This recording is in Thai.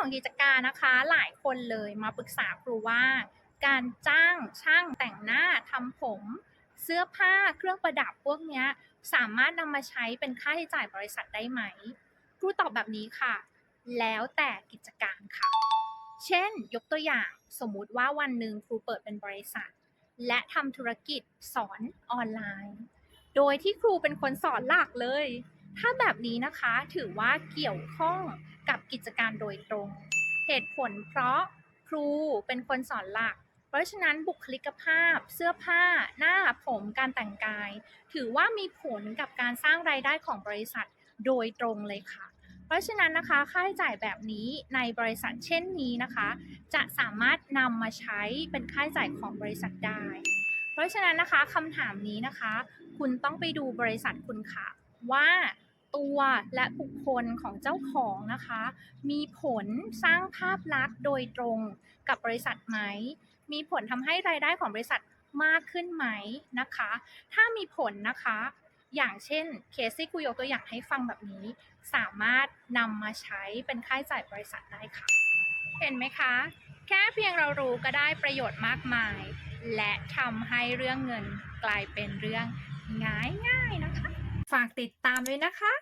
ของกิจการนะคะ หลายคนเลยมาปรึกษาครูว่า การจ้างช่างแต่งหน้าทำผม เสื้อผ้าเครื่องประดับพวกนี้สามารถนำมาใช้เป็นค่าใช้จ่ายบริษัทได้ไหมครูตอบแบบนี้ค่ะ แล้วแต่กิจการค่ะ เช่น ยกตัวอย่างสมมุติว่าวันหนึ่งครูเปิดเป็นบริษัท และทำธุรกิจสอนออนไลน์ โดยที่ครูเป็นคนสอนหลักเลย ถ้าแบบนี้นะคะถือว่าเกี่ยวข้องกับกิจการโดยตรง เหตุผลเพราะครูเป็นคนสอนหลัก เพราะฉะนั้นบุคลิกภาพ เสื้อผ้า หน้าผมการแต่งกาย ถือว่ามีผลกับการสร้างรายได้ของบริษัทโดยตรงเลยค่ะ เพราะฉะนั้นนะคะค่าใช้จ่ายแบบนี้ในบริษัทเช่นนี้นะคะ จะสามารถนำมาใช้เป็นค่าใช้จ่ายของบริษัทได้ เพราะฉะนั้นนะคะคำถามนี้นะคะ คุณต้องไปดูบริษัทคุณค่ะ ว่าตัวและบุคคลของเจ้าของนะคะ มีผลสร้างภาพลักษณ์โดยตรงกับบริษัทไหม มีผลทำให้รายได้ของบริษัทมากขึ้นไหมนะคะ ถ้ามีผลนะคะ อย่างเช่นเคสที่ครูยกตัวอย่างให้ฟังแบบนี้ สามารถนำมาใช้เป็นค่าใช้จ่ายบริษัทได้ค่ะ เห็นไหมคะ แค่เพียงเรารู้ก็ได้ประโยชน์มากมาย และทำให้เรื่องเงินกลายเป็นเรื่องง่ายๆนะคะ ฝากติดตามด้วยนะคะ